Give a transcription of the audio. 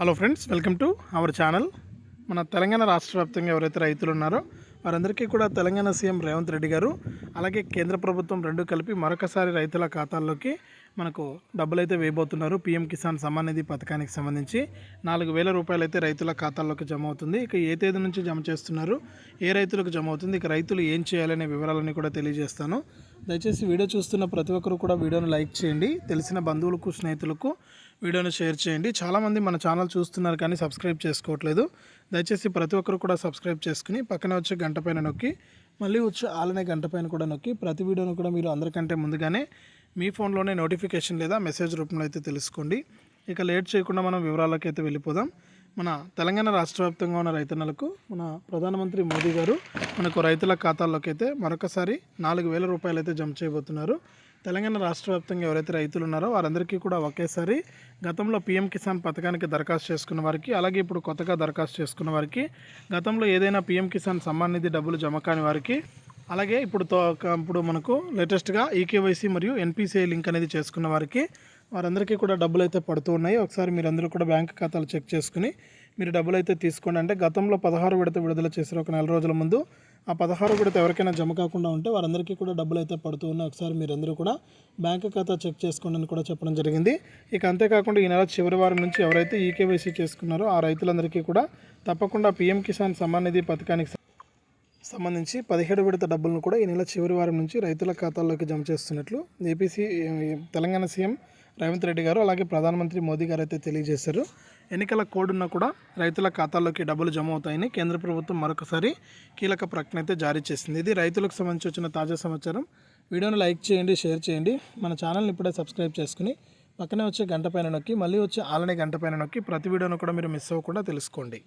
Hello friends welcome to our channel మన తెలంగాణ రాష్ట్ర వ్యాప్తంగా ఎవరైతే రైతులు ఉన్నారో వారందరికీ కూడా తెలంగాణ సీఎం రేవంత్ రెడ్డి గారు అలాగే కేంద్ర ప్రభుత్వం రెండు కలిపి మరొకసారి రైతుల ఖాతాల్లోకి మనకు డబ్బులు అయితే వేయబోతున్నారు. పీఎం కిసాన్ సమ్మాన్ నిధి పథకానికి సంబంధించి నాలుగు వేల రూపాయలు అయితే రైతుల ఖాతాల్లోకి జమ అవుతుంది. ఇక ఏ తేదీ నుంచి జమ చేస్తున్నారు ఏ రైతులకు జమ అవుతుంది ఇక రైతులు ఏం చేయాలనే వివరాలన్నీ కూడా తెలియజేస్తాను. దయచేసి వీడియో చూస్తున్న ప్రతి ఒక్కరు కూడా వీడియోను లైక్ చేయండి. తెలిసిన బంధువులకు స్నేహితులకు వీడియోని షేర్ చేయండి. చాలామంది మన ఛానల్ చూస్తున్నారు కానీ సబ్స్క్రైబ్ చేసుకోవట్లేదు. దయచేసి ప్రతి ఒక్కరు కూడా సబ్స్క్రైబ్ చేసుకుని పక్కన వచ్చే గంట పైన నొక్కి మళ్ళీ వచ్చి ఆలనే గంట పైన కూడా నొక్కి ప్రతి వీడియోను కూడా మీరు అందరికంటే ముందుగానే మీ ఫోన్లోనే నోటిఫికేషన్ లేదా మెసేజ్ రూపంలో అయితే తెలుసుకోండి. ఇక లేట్ చేయకుండా మనం వివరాలకైతే వెళ్ళిపోదాం. మన తెలంగాణ రాష్ట్ర వ్యాప్తంగా ఉన్న రైతన్నలకు మన ప్రధానమంత్రి మోదీ గారు మనకు రైతుల ఖాతాల్లోకి అయితే మరొకసారి నాలుగు వేల రూపాయలు అయితే జమ చేయబోతున్నారు. తెలంగాణ రాష్ట్ర వ్యాప్తంగా ఎవరైతే రైతులు ఉన్నారో వారందరికీ కూడా ఒకేసారి గతంలో పీఎం కిసాన్ పథకానికి దరఖాస్తు చేసుకున్న వారికి అలాగే ఇప్పుడు కొత్తగా దరఖాస్తు చేసుకున్న వారికి గతంలో ఏదైనా పీఎం కిసాన్ సమ్మాన్ నిధి డబ్బులు జమ కాని వారికి అలాగే ఇప్పుడు తో- ఇప్పుడు మనకు లేటెస్ట్గా ఈకేవైసీ మరియు ఎన్పిసిఐ లింక్ అనేది చేసుకున్న వారికి వారందరికీ కూడా డబ్బులు అయితే పడుతూ ఉన్నాయి. ఒకసారి మీరందరూ కూడా బ్యాంక్ ఖాతాలు చెక్ చేసుకుని మీరు డబ్బులు అయితే తీసుకోండి. అంటే గతంలో పదహారు విడత విడుదల చేసిన ఒక నెల రోజుల ముందు. ఆ పదహారు విడత ఎవరికైనా జమ కాకుండా ఉంటే వారందరికీ కూడా డబ్బులు అయితే పడుతూ ఉన్నాయి. ఒకసారి మీరందరూ కూడా బ్యాంక్ ఖాతా చెక్ చేసుకోండి అని కూడా చెప్పడం జరిగింది. ఇక అంతేకాకుండా ఈ నెల చివరి వారం నుంచి ఎవరైతే ఈకేవైసీ చేసుకున్నారో ఆ రైతులందరికీ కూడా తప్పకుండా పీఎం కిసాన్ సమ్మాన్ నిధి పథకానికి సంబంధించి పదిహేడు విడత డబ్బులను కూడా ఈ నెల చివరి వారం నుంచి రైతుల ఖాతాల్లోకి జమ చేస్తున్నట్లు ఏపీసీ తెలంగాణ సీఎం రేవంత్ రెడ్డి గారు అలాగే ప్రధానమంత్రి మోదీ గారు అయితే తెలియజేశారు. ఎన్నికల కోడ్ ఉన్నా కూడా రైతుల ఖాతాల్లోకి డబ్బులు జమ అవుతాయని కేంద్ర ప్రభుత్వం మరొకసారి కీలక ప్రకటన అయితే జారీ చేసింది. ఇది రైతులకు సంబంధించి వచ్చిన తాజా సమాచారం. వీడియోను లైక్ చేయండి షేర్ చేయండి. మన ఛానల్ని ఇప్పుడే సబ్స్క్రైబ్ చేసుకుని పక్కనే వచ్చే గంట పైన నొక్కి మళ్ళీ వచ్చే ఆలనే గంట పైన నొక్కి ప్రతి వీడియోను కూడా మీరు మిస్ అవ్వకుండా తెలుసుకోండి.